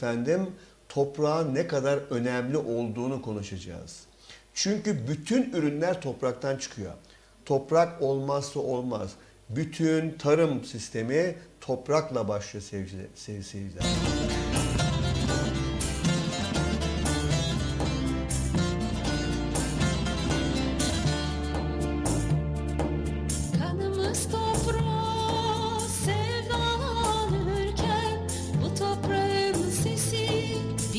Efendim toprağın ne kadar önemli olduğunu konuşacağız. Çünkü bütün ürünler topraktan çıkıyor. Toprak olmazsa olmaz. Bütün tarım sistemi toprakla başlıyor sevgili, sevgili seyirciler.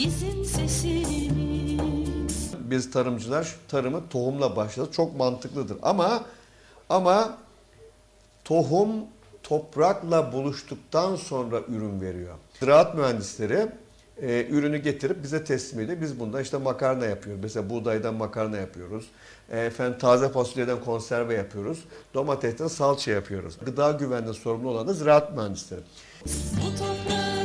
Bizim sesimiz Biz tarımcılar tarımı tohumla başladık. Çok mantıklıdır. Ama ama tohum toprakla buluştuktan sonra ürün veriyor. Ziraat mühendisleri e, ürünü getirip bize teslim ediyor. Biz bunda işte makarna yapıyoruz. Mesela buğdaydan makarna yapıyoruz. E, efendim taze fasulyeden konserve yapıyoruz. Domatesten salça yapıyoruz. Gıda güvenliği sorumlu olan da ziraat mühendisleri. Bu toprağın